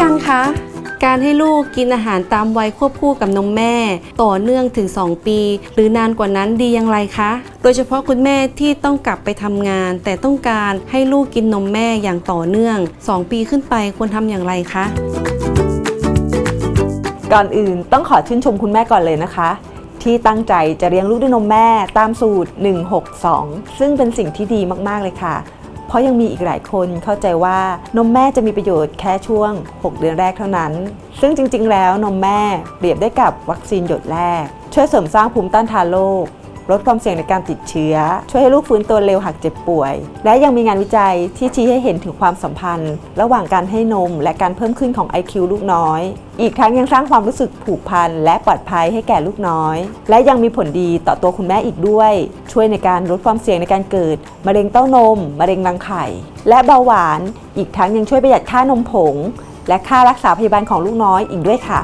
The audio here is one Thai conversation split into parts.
กันคะ การให้ลูกกินอาหารตามวัยควบคู่กับนมแม่ ต่อเนื่องถึง 2 ปี หรือนานกว่านั้นดีอย่างไรคะ โดยเฉพาะคุณแม่ที่ต้องกลับไปทำงาน แต่ต้องการให้ลูกกินนมแม่อย่างต่อเนื่อง 2 ปีขึ้นไปควรทำอย่างไรคะ ก่อนอื่นต้องขอชื่นชมคุณแม่ก่อนเลยนะคะที่ตั้งใจจะเลี้ยงลูกด้วยนมแม่ตามสูตร 162 ซึ่งเป็นสิ่งที่ดีมาก ๆ เลยค่ะ เพราะยังมีอีกหลายคนเข้าใจว่านมแม่จะมีประโยชน์แค่ช่วง 6 เดือนแรกเท่านั้น ซึ่งจริง ๆ แล้วนมแม่เปรียบได้กับวัคซีนหยดแรก ช่วยเสริมสร้างภูมิต้านทานโรคลดความเสี่ยงในการติดเชื้อ ช่วยให้ลูกฟื้นตัวเร็วหากเจ็บป่วย และยังมีงานวิจัยที่ชี้ให้เห็นถึงความสัมพันธ์ ระหว่างการให้นมและการเพิ่มขึ้นของ IQ ลูกน้อย อีกทั้งยังสร้างความรู้สึกผูกพันและปลอดภัยให้แก่ลูกน้อย และยังมีผลดีต่อตัวคุณแม่อีกด้วย ช่วยในการลดความเสี่ยงในการเกิด มะเร็งเต้านม มะเร็งรังไข่ และเบาหวาน อีกทั้งยังช่วยประหยัดค่านมผง และค่ารักษาพยาบาลของลูกน้อยอีกด้วยค่ะ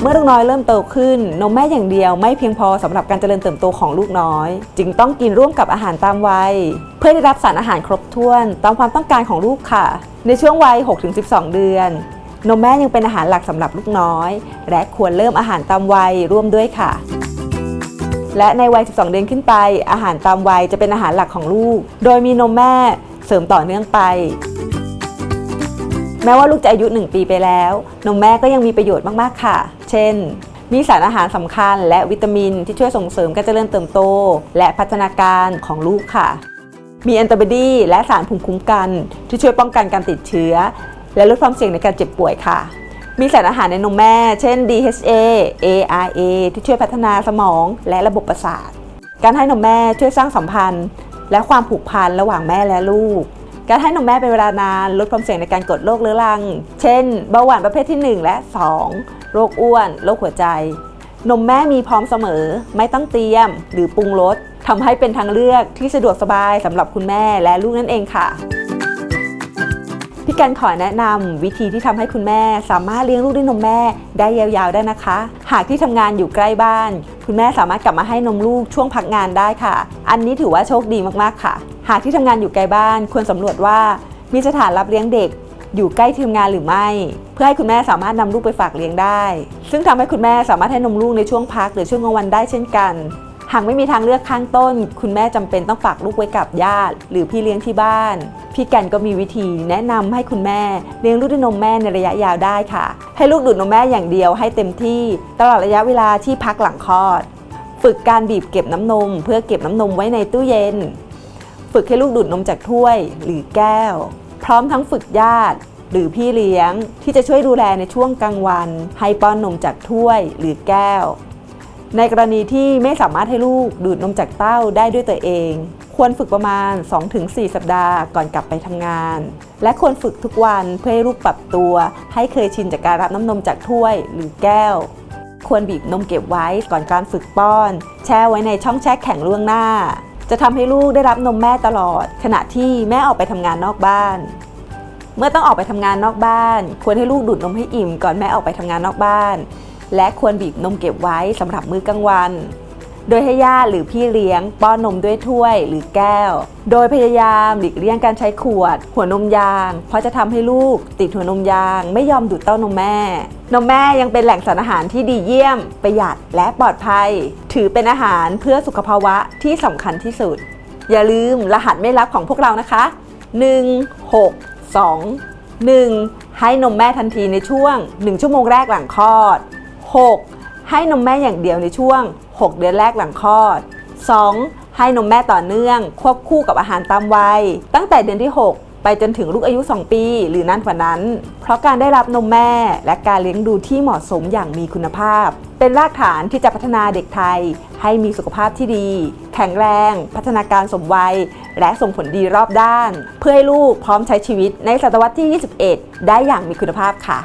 เมื่อลูกน้อยเริ่มโตขึ้น นมแม่อย่างเดียวไม่เพียงพอสำหรับการเจริญเติบโตของลูกน้อย จึงต้องกินร่วมกับอาหารตามวัย เพื่อได้รับสารอาหารครบถ้วนตามความต้องการของลูกค่ะ ในช่วงวัย 6-12 เดือนนมแม่ยังเป็นอาหารหลักสำหรับลูกน้อย และควรเริ่มอาหารตามวัยร่วมด้วยค่ะ และในวัย 12 เดือนขึ้นไป อาหารตามวัยจะเป็นอาหารหลักของลูก โดยมีนมแม่เสริมต่อเนื่องไป แม้ว่าลูกจะอายุ 1 ปีไปแล้ว นมแม่ก็ยังมีประโยชน์มาก ๆ ค่ะ เช่น มีสารอาหารสำคัญ และวิตามินที่ช่วยส่งเสริมการเจริญเติบโต และพัฒนาการของลูกค่ะ มีแอนติบอดีและสารภูมิคุ้มกัน ที่ช่วยป้องกันการติดเชื้อ และลดความเสี่ยงในการเจ็บป่วยค่ะ มีสารอาหารในนมแม่ เช่น DHA ARA ที่ช่วยพัฒนาสมองและระบบประสาท การให้นมแม่ช่วยสร้างสัมพันธ์ และความผูกพันระหว่างแม่และลูก การให้นมแม่เป็นเวลานานลดความเสี่ยงในการเกิดโรคเรื้อรัง เช่น เบาหวานประเภทที่ 1 และ 2 โรคอ้วน โรคหัวใจ นมแม่มีพร้อมเสมอ ไม่ต้องเตรียม หรือปรุงรสทำให้เป็นทางเลือกที่สะดวกสบายสำหรับคุณแม่และลูกนั่นเองค่ะ พี่กันขอแนะนำวิธีที่ทำให้คุณแม่สามารถเลี้ยงลูกด้วยนมแม่ได้ยาวๆได้นะคะ หากที่ทำงานอยู่ใกล้บ้าน คุณแม่สามารถกลับมาให้นมลูกช่วงพักงานได้ค่ะ อันนี้ถือว่าโชคดีมากๆค่ะ หากที่ทำงานอยู่ไกลบ้าน ควรสำรวจว่ามีสถานรับเลี้ยงเด็ก อยู่ใกล้ที่ทำงานหรือไม่ เพื่อให้คุณแม่สามารถนำลูกไปฝากเลี้ยงได้ ซึ่งทำให้คุณแม่สามารถให้นมลูกในช่วงพักหรือช่วงกลางวันได้เช่นกัน หากไม่มีทางเลือกข้างต้น คุณแม่จำเป็นต้องฝากลูกไว้กับญาติ หรือพี่เลี้ยงที่บ้าน พี่กันก็มีวิธีแนะนำให้คุณแม่เลี้ยงลูกด้วยนมแม่ในระยะยาวได้ค่ะ ให้ลูกดูดนมแม่อย่างเดียวให้เต็มที่ ตลอดระยะเวลาที่พักหลังคลอด ฝึกการบีบเก็บน้ำนม เพื่อเก็บน้ำนมไว้ในตู้เย็น ฝึกให้ลูกดูดนมจากถ้วยหรือแก้ว พร้อมทั้งฝึกญาติหรือพี่เลี้ยงที่จะช่วยดูแลในช่วงกลางวัน ให้ป้อนนมจากถ้วยหรือแก้ว ในกรณีที่ไม่สามารถให้ลูกดูดนมจากเต้าได้ด้วยตัวเอง ควรฝึกประมาณ 2-4 สัปดาห์ก่อนกลับไปทำงาน และควรฝึกทุกวันเพื่อให้ลูกปรับตัว ให้เคยชินจากการรับน้ำนมจากถ้วยหรือแก้ว ควรบีบนมเก็บไว้ก่อนการฝึกป้อน แช่ไว้ในช่องแช่แข็งล่วงหน้า จะทำให้ลูกได้รับนมแม่ตลอด ขณะที่แม่ออกไปทำงานนอกบ้านเมื่อต้องออกไปทำงานนอกบ้าน ควรให้ลูกดูดนมให้อิ่มก่อนแม่ออกไปทำงานนอกบ้าน และควรบีบนมเก็บไว้สำหรับมื้อกลางวัน โดยให้ญาติหรือพี่เลี้ยง ป้อนนมด้วยถ้วยหรือแก้ว โดยพยายามหลีกเลี่ยงการใช้ขวด หัวนมยาง เพราะจะทำให้ลูกติดหัวนมยาง ไม่ยอมดูดเต้านมแม่ นมแม่ยังเป็นแหล่งสารอาหารที่ดีเยี่ยม ประหยัดและปลอดภัย ถือเป็นอาหารเพื่อสุขภาวะที่สำคัญที่สุด อย่าลืมรหัสไม่ลับของพวกเรานะคะ 1 6 2 1 ให้นมแม่ทันทีในช่วง 1 ชั่วโมงแรกหลังคลอด 6. ให้นมแม่อย่างเดียวในช่วง 6 เดือนแรกหลังคลอด 2. ให้นมแม่ต่อเนื่อง ควบคู่กับอาหารตามวัย ตั้งแต่เดือนที่ 6ไปจนถึงลูกอายุ 2 ปี หรือนานกว่านั้น เพราะการได้รับนมแม่ และการเลี้ยงดูที่เหมาะสมอย่างมีคุณภาพ เป็นรากฐานที่จะพัฒนาเด็กไทย ให้มีสุขภาพที่ดี แข็งแรง พัฒนาการสมวัย และส่งผลดีรอบด้าน เพื่อให้ลูกพร้อมใช้ชีวิตในศตวรรษที่ 21 ได้อย่างมีคุณภาพค่ะ